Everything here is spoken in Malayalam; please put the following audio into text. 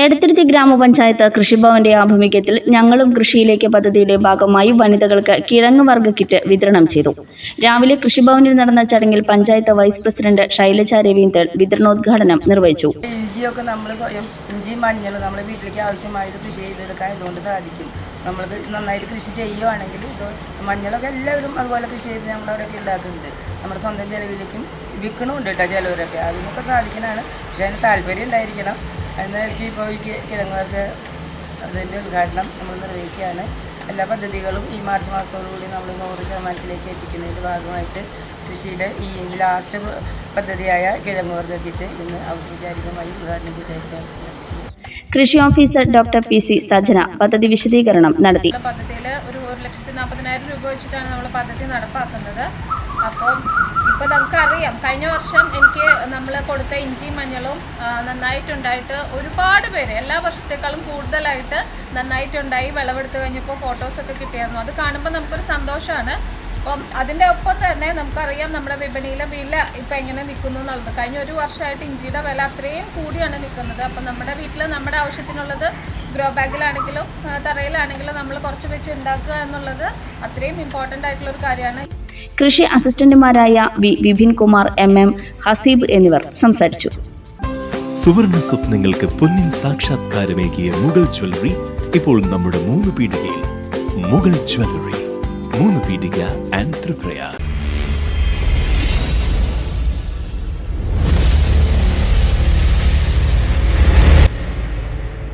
എടത്തിരുത്തി ഗ്രാമപഞ്ചായത്ത് കൃഷിഭവന്റെ ആഭിമുഖ്യത്തിൽ ഞങ്ങളും കൃഷിയിലേക്ക് പദ്ധതിയുടെ ഭാഗമായി വനിതകൾക്ക് കിഴങ്ങ് വർഗ കിറ്റ് വിതരണം ചെയ്തു. രാവിലെ കൃഷിഭവനിൽ നടന്ന ചടങ്ങിൽ പഞ്ചായത്ത് വൈസ് പ്രസിഡന്റ് ശൈലജ രവീന്ദ്രൻ വിതരണോദ്ഘാടനം നിർവഹിച്ചു. ഇഞ്ചിയൊക്കെ നമ്മൾ സ്വയം ഇഞ്ചി മഞ്ഞൾ നമ്മുടെ വീട്ടിലേക്ക് ആവശ്യമായത് കൃഷി ചെയ്തെടുക്കാൻ ഇതുകൊണ്ട് സാധിക്കും. നമ്മൾ നന്നായിട്ട് കൃഷി ചെയ്യുവാണെങ്കിൽ ഇത് മഞ്ഞളൊക്കെ എല്ലാവരും അതുപോലെ കൃഷി ചെയ്ത് നമ്മുടെ അവിടെയൊക്കെ ഉണ്ടാക്കുന്നുണ്ട്. നമ്മുടെ സ്വന്തം ചിലവിലേക്കും വിൽക്കണമുണ്ട് കേട്ടോ ചിലവരൊക്കെ. അതിനൊക്കെ സാധിക്കണതാണ് പക്ഷേ അതിന് താല്പര്യം ഉണ്ടായിരിക്കണം. ഇപ്പോൾ ഈ കി- കിഴങ്ങൊക്കെ അതിന്റെ ഉദ്ഘാടനം നമ്മൾ നിർവഹിക്കുകയാണ്. എല്ലാ പദ്ധതികളും ഈ മാർച്ച് മാസത്തോടുകൂടി നമ്മൾ നൂറ് ശതമാനത്തിലേക്ക് എത്തിക്കുന്നതിന്റെ ഭാഗമായിട്ട് കൃഷിയുടെ ഈ ലാസ്റ്റ് പദ്ധതിയായ കിഴങ്ങ് വർദ്ധിപ്പിച്ച് കിറ്റ് ഇന്ന് ഔപചാരികമായി ഉദ്ഘാടനം ചെയ്തേക്കാം കൃഷി officer doctor P C Sajana പദ്ധതി വിശദീകരണം നടത്തി. പദ്ധതിയിൽ ഒരു ഒരു ലക്ഷത്തി നാൽപ്പതിനായിരം രൂപ വെച്ചിട്ടാണ് നമ്മൾ പദ്ധതി നടപ്പാക്കുന്നത്. അപ്പം ഇപ്പോൾ നമുക്കറിയാം കഴിഞ്ഞ വർഷം എനിക്ക് നമ്മൾ കൊടുത്ത ഇഞ്ചിയും മഞ്ഞളും നന്നായിട്ടുണ്ടായിട്ട് ഒരുപാട് പേര് എല്ലാ വർഷത്തേക്കാളും കൂടുതലായിട്ട് നന്നായിട്ടുണ്ടായി വിളവെടുത്ത് കഴിഞ്ഞപ്പോൾ ഫോട്ടോസൊക്കെ കിട്ടിയായിരുന്നു. അത് കാണുമ്പോൾ നമുക്കൊരു സന്തോഷമാണ് അപ്പം അതിന്റെ ഒപ്പം തന്നെ നമുക്കറിയാം നമ്മുടെ വിപണിയിലെ വില ഇപ്പം എങ്ങനെ നിൽക്കുന്നു എന്നുള്ളത്. കഴിഞ്ഞ ഒരു വർഷമായിട്ട് ഇഞ്ചിയുടെ വില അത്രയും കൂടിയാണ് നിൽക്കുന്നത്. അപ്പം നമ്മുടെ വീട്ടിൽ നമ്മുടെ ആവശ്യത്തിനുള്ളത് ഗ്രോ ബാഗിലാണെങ്കിലും തറയിലാണെങ്കിലും നമ്മൾ കുറച്ച് വെച്ച് ഉണ്ടാക്കുക എന്നുള്ളത് അത്രയും ഇമ്പോർട്ടന്റ് ആയിട്ടുള്ളൊരു കാര്യമാണ്. കൃഷി അസിസ്റ്റന്റുമാരായ V Vipin Kumar M M Haseeb എന്നിവർ സംസാരിച്ചു. സുവർണ സ്വപ്നങ്ങൾക്ക് പൊന്നിൻ സാക്ഷാത്കാരമേകിയ മുഗൾ ജ്വല്ലറി ഇപ്പോൾ നമ്മുടെ മൂന്ന് പീടികയിൽ. മുഗൾ ജ്വല്ലറി മൂന്ന് പീടിക ആൻഡ് ത്രിപ്രയാർ.